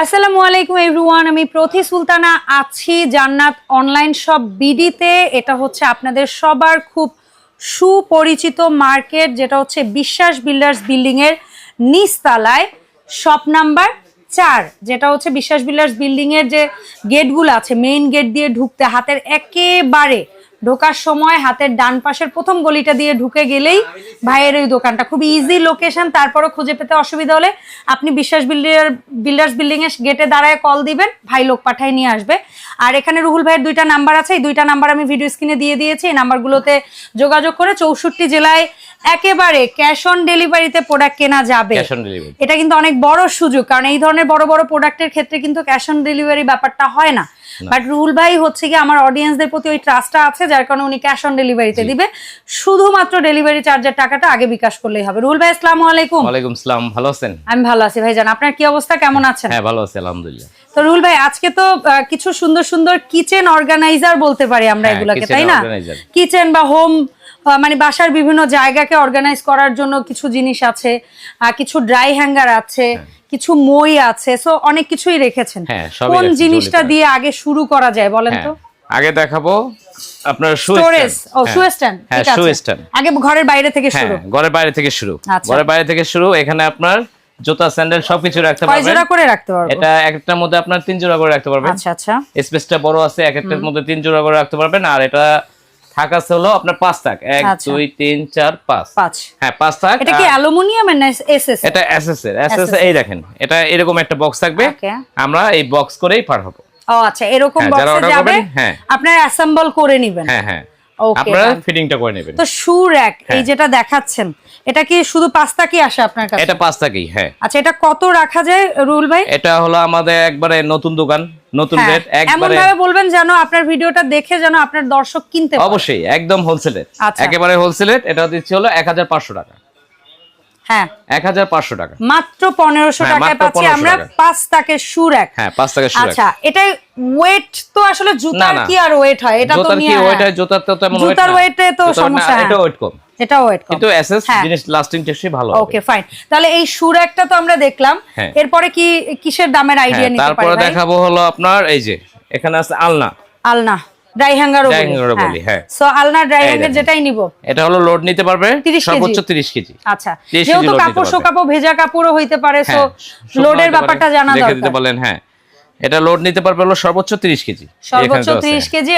আসসালামু আলাইকুম এভরিওয়ান, আমি প্রতি সুলতানা আছি জান্নাত অনলাইন শপ বিডিতে। এটা হচ্ছে আপনাদের সবার খুব সুপরিচিত মার্কেট, যেটা হচ্ছে বিশ্বাস বিল্ডার্স বিল্ডিং এর নিচতলায়, শপ নাম্বার চার, যেটা হচ্ছে বিশ্বাস বিল্ডার্স বিল্ডিং এর যে গেটগুলো আছে মেইন গেট দিয়ে ঢুকতে, হাতের একেবারে ঢোকার সময় হাতের ডান পাশের প্রথম গলিটা দিয়ে ঢুকে গেলেই ভাইয়ের ওই দোকানটা। খুব ইজি লোকেশন তারপরও খুঁজে পেতে অসুবিধা হলে আপনি বিশ্বাস বিল্ডার বিল্ডার্স বিল্ডিং এর গেটে দাঁড়ায় কল দিবেন ভাই লোক পাঠায় নিয়ে আসবে। আর এখানে রুহুল ভাইয়ের দুইটা নাম্বার আছে এই দুইটা নাম্বার আমি ভিডিও স্ক্রিনে দিয়ে দিয়েছি। এই নাম্বারগুলোতে যোগাযোগ করে চৌষট্টি জেলায় একেবারে ক্যাশ অন ডেলিভারিতে প্রোডাক্ট কেনা যাবে। এটা কিন্তু অনেক বড় সুযোগ কারণ এই ধরনের বড় বড় প্রোডাক্টের ক্ষেত্রে কিন্তু ক্যাশ অন ডেলিভারি ব্যাপারটা হয় না। বাট রুল ভাই হচ্ছে কি আমার অডিয়েন্সদের প্রতি ওই ট্রাস্টটা আছে যার কারণে উনি ক্যাশ অন ডেলিভারিতে দিবে। শুধুমাত্র ডেলিভারি চার্জের টাকাটা আগে বিকাশ করলেই হবে। রুল ভাই আসসালামু আলাইকুম। ওয়ালাইকুম আসসালাম ভালো আছেন? আমি ভালো আছি ভাই ভাইজান। আপনার কি অবস্থা? কেমন আছেন? হ্যাঁ ভালো আছি আলহামদুলিল্লাহ। তো রুল ভাই আজকে তো কিছু সুন্দর সুন্দর কিচেন অর্গানাইজার বলতে পারি আমরা এগুলাকে এগুলোকে তাই না? কিচেন বা হোম মানে বাসার বিভিন্ন জায়গাকে অর্গানাইজ করার জন্য কিছু জিনিস আছে কিছু ড্রাই হ্যাঙ্গার আছে কিছু মই আছে সো অনেক কিছুই রেখেছেন। হ্যাঁ, কোন জিনিসটা দিয়ে আগে শুরু করা যায় বলেন হ্যাঁ তো? আগে দেখাবো আপনার স্টোরেজ ও শু স্ট্যান্ড হ্যাঁ শু স্ট্যান্ড আগে ঘরের বাইরে থেকে হ্যাঁ শুরু। ঘরের বাইরে থেকে শুরু। আচ্ছা। ঘরের বাইরে থেকে শুরু এখানে আপনার জুতা স্যান্ডেল সবকিছু রাখতে পারবেন। জোড়া করে রাখতে পারব? এটা একটার মধ্যে আপনার তিন জোড়া করে রাখতে পারবেন। আচ্ছা আচ্ছা। স্পেসটা বড় আছে এক একটার মধ্যে তিন জোড়া করে রাখতে পারবেন আর এটা থাক আছে হলো আপনার পাঁচ থাক। এক আচ্ছা। দুই তিন চার পাঁচ। পাঁচ। হ্যাঁ পাঁচ থাক। এটা কি অ্যালুমিনিয়াম এসএস এটা এসএস এর। এসএস এই দেখেন এটা এরকম একটা বক্স থাকবে। আমরা এই বক্স করেই পাঠাবো ও আচ্ছা এরকম হ্যাঁ, বক্সে যাবে হ্যাঁ। আপনারা অ্যাসেম্বল করে নেবেন। হ্যাঁ হ্যাঁ। আপনারা. ফিটিংটা করে নেবেন। তো শু র্যাক এই হ্যাঁ। যেটা দেখাচ্ছেন এটা কি শুধু পাঁচটা কি আসে আপনার কাছে? এটা হ্যাঁ। আচ্ছা এটা কত রাখা যায় রুল ভাই? এটা হলো আমাদের একবারে নতুন দোকান। নতুন হ্যাঁ, রেট এমন একবারে ভাবে বলবেন যেন আপনার ভিডিওটা দেখে যেন আপনার দর্শক কিনতে অবশ্যই একদম হোলসেলের আচ্ছা। একেবারে হোলসেলের এটা দিচ্ছি হলো এক হাজার পাঁচশো টাকা। হ্যাঁ। এক হাজার পাঁচশো টাকা। মাত্র পনেরোশো হ্যাঁ, টাকায় পাচ্ছি আমরা। পাঁচ শু র্যাক হ্যাঁ পাঁচ শুরু আচ্ছা এটা ওয়েট তো আসলে জুতার কি আর ওয়েট হয়? এটা তো জোতার কি নিয়ে ওয়েট হয়। জোতার তো তেমন weight জুতার ওয়েটে তো সমস্যা, হ্যাঁ। এটা ওয়েট কম। এটা ওয়েট কিন্তু এসএস হ্যাঁ। জিনিস লাস্টিং টেস্টই ভালো ওকে ফাইন তাহলে এই শু র্যাকটা তো আমরা দেখলাম। হ্যাঁ। এরপরে কি কিসের দামের আইডিয়া হ্যাঁ নিতে পারি ভাই? দেখাবো হলো আপনার এই যে এখানে আছে আলনা। আলনা। ড্রাই হ্যাঙ্গারও Dry বলি, হ্যাঁ। সো আলনা ড্রাই হ্যাঙ্গার যেটাই নিব। এটা হলো লোড নিতে পারবে সর্বোচ্চ তিরিশ কেজি। আচ্ছা যেহেতু কাপড়। ভেজা কাপড়ও হইতে পারে সো হ্যাঁ, লোডের ব্যাপারটা পারে, জানা দেখে দিতে বলেন হ্যাঁ। এটা লোড নিতে পারবে হলো সর্বোচ্চ তিরিশ কেজি। সর্বোচ্চ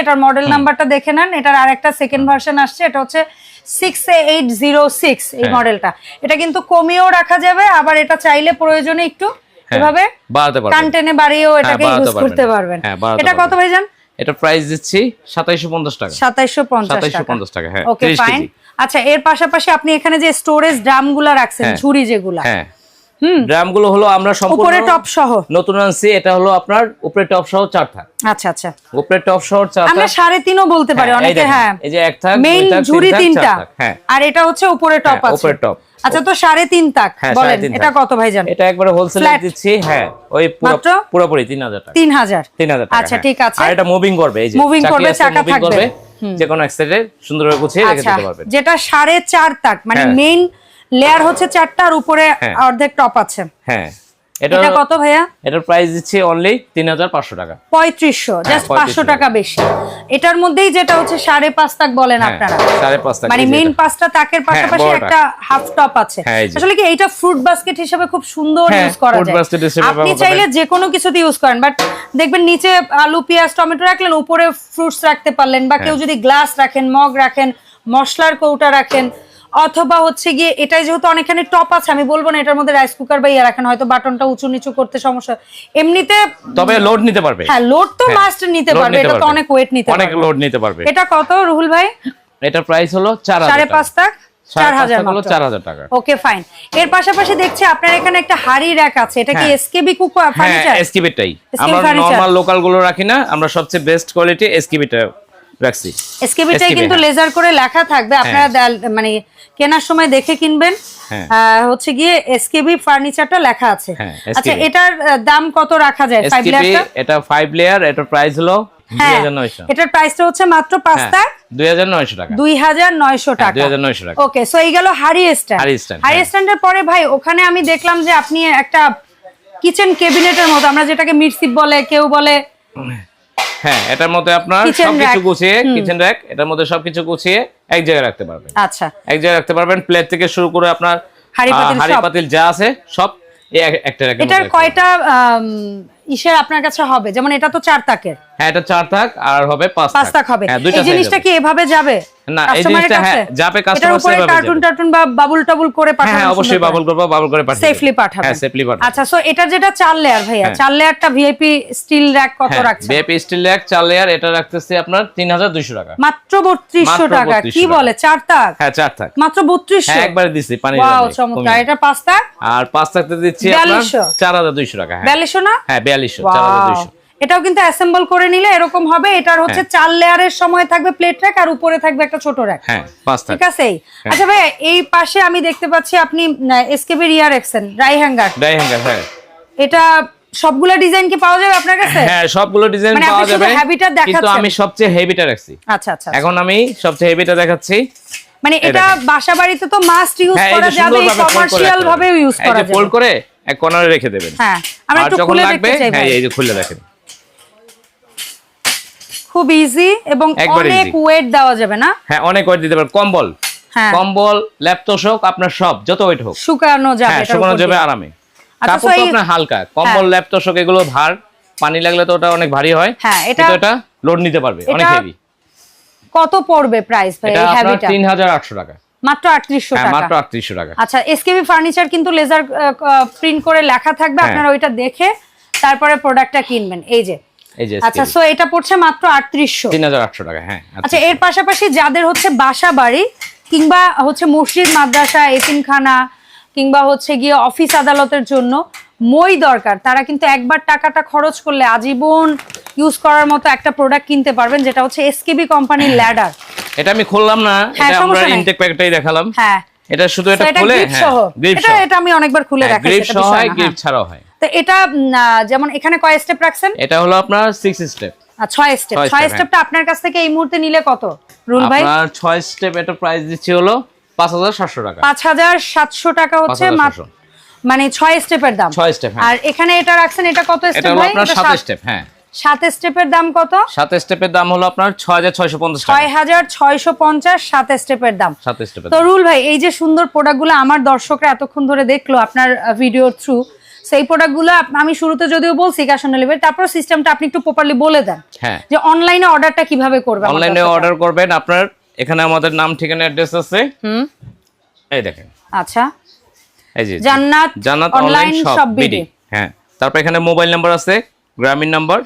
এটার মডেল নাম্বারটা দেখে নেন। এটার আরেকটা সেকেন্ড ভার্সন আসছে এটা হচ্ছে সিক্স এইট জিরো সিক্স এই হ্যাঁ। মডেলটা এটা কিন্তু কমিয়েও রাখা যাবে আবার এটা চাইলে প্রয়োজনে একটু হ্যাঁ, এভাবে বাড়াতে পারবেন। টান টেনে বাড়িয়েও এটাকে ইউজ করতে পারবেন। হ্যাঁ, এটা কত। ভাইজান? এটা প্রাইস দিচ্ছি সাতাইশো পঞ্চাশ টাকা। সাতাইশো পঞ্চাশ সাতাইশো টাকা পঞ্চাশ টাকা হ্যাঁ ওকে ফাইন আচ্ছা এর পাশাপাশি আপনি এখানে যে স্টোরেজ ড্রামগুলা রাখছেন হ্যাঁ। ঝুড়ি যেগুলা হ্যাঁ। ড্রামগুলো হলো আমরা সম্পূর্ণ উপরে টপ সহ। নতুন আনছি এটা হলো আপনার উপরে টপ সহ চার থাক আচ্ছা আচ্ছা। উপরে টপ সহ চার আমরা থাক সাড়ে তিনও বলতে পারি হ্যাঁ, অনেকে হ্যাঁ। এই যে এক থাক দুই থাক, ঝুড়ি তিনটা হ্যাঁ। আর এটা হচ্ছে উপরে টপ হ্যাঁ, আছে। উপরে টপ। আচ্ছা তো সাড়ে তিন তাক হ্যাঁ বলেন এটা কত ভাই জান এটা একবারে হোলসেল দিচ্ছি হ্যাঁ ওই পুরো পুরোপুরি তিন হাজার টাকা। তিন হাজার? তিন হাজার টাকা আচ্ছা হ্যাঁ। ঠিক আছে। আর এটা মুভিং করবে এই যে মুভিং করবে, চাকা থাকবে। যে কোনো এক সাইডে সুন্দরভাবে গুছিয়ে রেখে আচ্ছা দিতে পারবেন যেটা সাড়ে চার তাক মানে হ্যাঁ। মেইন লেয়ার হচ্ছে চারটার আর উপরে হ্যাঁ। অর্ধেক টপ আছে। হ্যাঁ। এটা এটা কত ভাইয়া? এটার প্রাইস দিচ্ছি অনলি তিন হাজার পাঁচশো টাকা। পঁয়ত্রিশশো জাস্ট হ্যাঁ, পাঁচশো টাকা বেশি। এটার মধ্যেই যেটা হচ্ছে সাড়ে পাঁচ তাক বলেন হ্যাঁ, আপনারা। পাঁচ মানে মেইন পাঁচটা তাকের পাশাপাশি একটা হাফ টপ আছে। হ্যাঁ। আসলে কি এইটা ফ্রুট বাস্কেট হিসেবে খুব সুন্দর হ্যাঁ, ইউজ করা হিসেবে আপনি চাইলে করা যে কোনো কিছুতে ইউজ করেন বাট দেখবেন নিচে আলু পেঁয়াজ টমেটো রাখলেন উপরে ফ্রুটস রাখতে পারলেন বা কেউ হ্যাঁ। যদি গ্লাস রাখেন মগ রাখেন মশলার কৌটা রাখেন অথবা হচ্ছে গিয়ে এটাই যেহেতু অনেকখানি টপ আছে আমি বলব না এটার মধ্যে রাইস কুকার বা ইয়ে রাখেন হয়তো বাটনটা উঁচু নিচু করতে সমস্যা এমনিতে তবে লোড নিতে পারবে। হ্যাঁ লোড তো হ্যাঁ, মাস্ট নিতে পারবে এটা তো অনেক ওয়েট নিতে পারবে। অনেক লোড নিতে পারবে। এটা কত রুহুল ভাই? এটার প্রাইস হলো চার হাজার সাড়ে টাকা। ওকে ফাইন এর পাশাপাশি দেখছি আপনার এখানে একটা হাড়ি র্যাক আছে। এটা কি হ্যাঁ। এসকেবি কুকু হ্যাঁ এসকিবিটাই আমরা নরমাল লোকালগুলো রাখি না আমরা সবচেয়ে বেস্ট কোয়ালিটি এসকিবিটা রাখছি। এসকেবিটাই কিন্তু হ্যাঁ। লেজার করে লেখা থাকবে। আপনারা দেয়াল- মানে কেনার সময় দেখে কিনবেন। হ্যাঁ। হচ্ছে গিয়ে এসকেবি ফার্নিচারটা লেখা আছে। হ্যাঁ, আচ্ছা এটার দাম কত রাখা যায়? ফাইভ লেয়ারটা এটা ফাইভ লেয়ার এটার প্রাইস হলো হ্যাঁ। এটার প্রাইসটা হচ্ছে মাত্র পাঁচ হ্যাঁ তাক হাজার টাকা। দুই হাজার নয়শো টাকা। দুই হাজার নয়শো টাকা। ওকে সো এই গেল হাড়ি স্ট্যান্ড হ্যাঁ। স্ট্যান্ডের পরে ভাই ওখানে আমি দেখলাম যে আপনি একটা কিচেন কেবিনেটের মতো আমরা যেটাকে মিরসিপ বলে কেউ বলে হ্যাঁ এটার মধ্যে আপনার সবকিছু গুছিয়ে কিচেন র্যাক এটার মধ্যে সবকিছু গুছিয়ে এক জায়গায় রাখতে পারবেন। আচ্ছা। এক জায়গায় রাখতে পারবেন প্লেট থেকে শুরু করে আপনার হাড়ি পাতিল যা আছে সব একটা এটার কয়টা ইসের আপনার কাছে হবে। যেমন এটা তো চার তাকের। হ্যাঁ এটা চার থাক আর হবে পাঁচ পাঁচ তাক। হবে। হ্যাঁ এই জিনিসটা কি এভাবে যাবে? না, এই জিনিসটা হ্যাঁ, যাবে, উপরে সেভাবে কার্টুন টার্টুন বা বাবুল টাবুল করে হ্যাঁ পাঠাবেন হ্যাঁ অবশ্যই। বাবল করব বাবল করে পাঠিয়ে সেফলি। পাঠাবেন। হ্যাঁ সেফলি পাঠাবেন আচ্ছা সো এটা যেটা চার লেয়ার ভাইয়া হ্যাঁ। চার লেয়ারটা ভিআইপি স্টিল র্যাক কত রাখছেন? বিএপি স্টিল র্যাক চার লেয়ার এটা রাখতেছি আপনার তিন হাজার দুইশো টাকা। মাত্র বত্রিশশো মাত্র টাকা কি বলে? চার তাক? হ্যাঁ চার তাক। মাত্র বত্রিশশো? হ্যাঁ একবারে দিচ্ছি পানি ওয়াও চমৎকার। এটা পাঁচ তাক? আর পাঁচ থাকতে দিচ্ছি আপনার 4200 চার হাজার দুইশো টাকা হ্যাঁ। বিয়াল্লিশশো না? হ্যাঁ এটাও কিন্তু অ্যাসেম্বল করে নিলে এরকম হবে। এটার হচ্ছে হ্যাঁ। চার লেয়ারের সময় থাকবে প্লেট র্যাক আর উপরে থাকবে একটা ছোট র্যাক হ্যাঁ ঠিক আছে? আচ্ছা ভাই এই পাশে আমি দেখতে পাচ্ছি আপনি এসকেবি রিয়ার রাখছেন ড্রাই হ্যাঙ্গার ডাই হ্যাঙ্গার হ্যাঁ। এটা সবগুলা ডিজাইন কি পাওয়া যাবে আপনার কাছে? হ্যাঁ সবগুলো ডিজাইন মানে পাওয়া যাবে। heavy-টা কিন্তু আমি সবচেয়ে হেভিটা রাখছি। আচ্ছা আচ্ছা এখন আমি সবচেয়ে হেভিটা দেখাচ্ছি। মানে এটা বাসাবাড়িতে তো মাস্ট ইউজ হ্যাঁ এই করা যাবে কমার্শিয়াল ভাবে ইউজ করা যাবে। ফোল্ড করে এক কর্নারে রেখে দেবেন। হ্যাঁ আমরা একটু খুলে দেখতে চাই হ্যাঁ এই যে খুলে দেখেন। খুব ইজি এবং অনেক ওয়েট দেওয়া যাবে না? হ্যাঁ অনেক ওয়েট দিতে পারেন কম্বল। হ্যাঁ। কম্বল ল্যাপ তোষক আপনার সব যত ওয়েট হোক। শুকানো যাবে হ্যাঁ শুকানো যাবে আরামে। আচ্ছা, কাপড় তো আপনার হালকা। কম্বল ল্যাপ তোষক এগুলো ভার। পানি লাগলে তো ওটা অনেক ভারী হয়। হ্যাঁ, এটা- এটা লোড নিতে পারবে অনেক হেভি কত পড়বে প্রাইস ভাই এই হাজার আটশো টাকা। মাত্র আটত্রিশশো হ্যাঁ মাত্র টাকা টাকা। আচ্ছা এসকেবি ফার্নিচার কিন্তু লেজার প্রিন্ট করে লেখা থাকবে হ্যাঁ। আপনারা ওইটা দেখে তারপরে প্রোডাক্টটা কিনবেন। এই যে। আচ্ছা সো এটা পড়ছে মাত্র টাকা হ্যাঁ আচ্ছা। এর পাশাপাশি যাদের হচ্ছে বাসা বাড়ি কিংবা হচ্ছে মসজিদ মাদ্রাসা এতিমখানা কিংবা হচ্ছে গিয়ে অফিস আদালতের জন্য মই দরকার তারা কিন্তু একবার টাকাটা খরচ করলে আজীবন ইউজ করার মতো একটা প্রোডাক্ট কিনতে পারবেন যেটা হচ্ছে এসকেবি কোম্পানির ল্যাডার এটা আমি খুললাম না হ্যাঁ, এটা আমরা ইনটেক প্যাকেটটাই দেখালাম। হ্যাঁ। এটা শুধু এটা খুলে? হ্যাঁ এটা এটা আমি অনেকবার খুলে দেখাচ্ছি গ্রিপ এটা সহ হয় গ্রিপ হ্যাঁ। ছাড়াও হয়। তো এটা যেমন এখানে কয় স্টেপ রাখছেন? এটা হলো আপনার সিক্স স্টেপ আহ, ছয় স্টেপ ছয় স্টেপটা আপনার কাছ থেকে এই মুহূর্তে নিলে কত? রুল ভাই? আপনার ছয় স্টেপ এটা প্রাইস দিচ্ছি হলো পাঁচ হাজার সাতশো টাকা। পাঁচ হাজার সাতশো টাকা হচ্ছে মাত্র মানে ছয় স্টেপের দাম। ছয় স্টেপ হ্যাঁ। আর এখানে এটা রাখছেন এটা কত স্টেপ ভাই? আপনার এটা সাত সাত- স্টেপ হ্যাঁ। সাত স্টেপের দাম কত? সাত স্টেপের দাম হলো আপনার ছয় হাজার ছয়শো পঞ্চাশ ছয় হাজার ছয়শো পঞ্চাশ সাত স্টেপের দাম। সাত স্টেপের তো রুল ভাই এই যে সুন্দর প্রোডাক্টগুলো আমার দর্শকরা এতক্ষণ ধরে দেখল আপনার ভিডিওর থ্রু সেই প্রোডাক্টগুলো আমি শুরুতে যদিও বলছি ক্যাশ অন ডেলিভারি তারপর সিস্টেমটা আপনি একটু প্রপারলি বলে দেন। হ্যাঁ। যে অনলাইনে অর্ডারটা কীভাবে করবে আমার অনলাইনে অর্ডার করবেন আপনার এখানে আমাদের নাম ঠিকানা অ্যাড্রেস আছে। হুম। এই দেখেন। আচ্ছা। এই যে জান্নাত জান্নাত অনলাইন শপ বিডি হ্যাঁ। তারপর এখানে মোবাইল নাম্বার আছে গ্রামীণ নাম্বার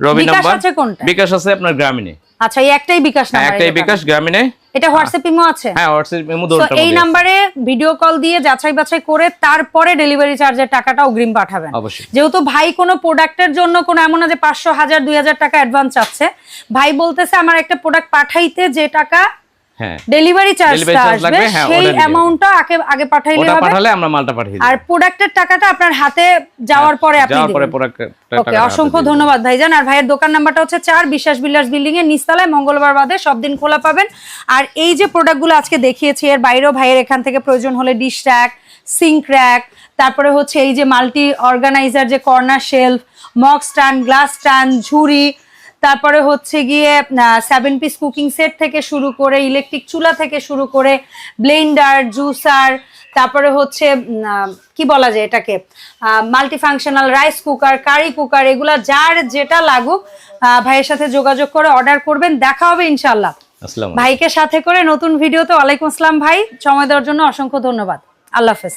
রবি নাম্বার? আছে কোনটা? বিকাশ আছে আপনার গ্রামীণে। আচ্ছা এই একটাই বিকাশ হ্যাঁ নাম্বার একটাই বিকাশ গ্রামীণে। এটা হোয়াটসঅ্যাপ ইমো আছে? হ্যাঁ হোয়াটসঅ্যাপ ইমো দুটো এই নম্বরে ভিডিও কল দিয়ে যাচাই বাছাই করে তারপরে ডেলিভারি চার্জের টাকাটা অগ্রিম পাঠাবেন। অবশ্যই। যেহেতু ভাই কোনো প্রোডাক্টের জন্য কোনো এমন না যে পাঁচশো হাজার দুই হাজার টাকা অ্যাডভান্স চাচ্ছে। ভাই বলতেছে আমার একটা প্রোডাক্ট পাঠাইতে যে টাকা ডেলিভারি চার্জটা আসবে হ্যাঁ, সেই। অ্যামাউন্টটা আগে আগে পাঠাইলে হবে। পাঠালে আমরা মালটা পাঠিয়ে আর প্রোডাক্টের টাকাটা আপনার হাতে যাওয়ার পরে আপনি যাওয়ার পরে। ওকে অসংখ্য ধন্যবাদ ভাইজান। আর ভাইয়ের দোকান নাম্বারটা হচ্ছে চার বিশ্বাস বিল্ডার্স বিল্ডিং এর নিচতলায় মঙ্গলবার বাদে সব দিন খোলা পাবেন। আর এই যে প্রোডাক্টগুলো আজকে দেখিয়েছি এর বাইরেও ভাইয়ের এখান থেকে প্রয়োজন হলে ডিশ র্যাক সিঙ্ক র্যাক তারপরে হচ্ছে এই যে মাল্টি অর্গানাইজার যে corner shelf mug stand glass stand ঝুড়ি তারপরে হচ্ছে গিয়ে সেভেন পিস কুকিং সেট থেকে শুরু করে ইলেকট্রিক চুলা থেকে শুরু করে ব্লেন্ডার জুসার তারপরে হচ্ছে কি বলা যায় এটাকে? Multi functional rice cooker curry cooker এগুলা যার যেটা লাগুক আহ, ভাইয়ের সাথে যোগাযোগ করে অর্ডার করবেন দেখা হবে ইনশাল্লাহ ভাইকে সাথে করে নতুন ভিডিওতে ওয়ালাইকুম আসসালাম ভাই সময় দেওয়ার জন্য অসংখ্য ধন্যবাদ। আল্লাহ হাফেজ।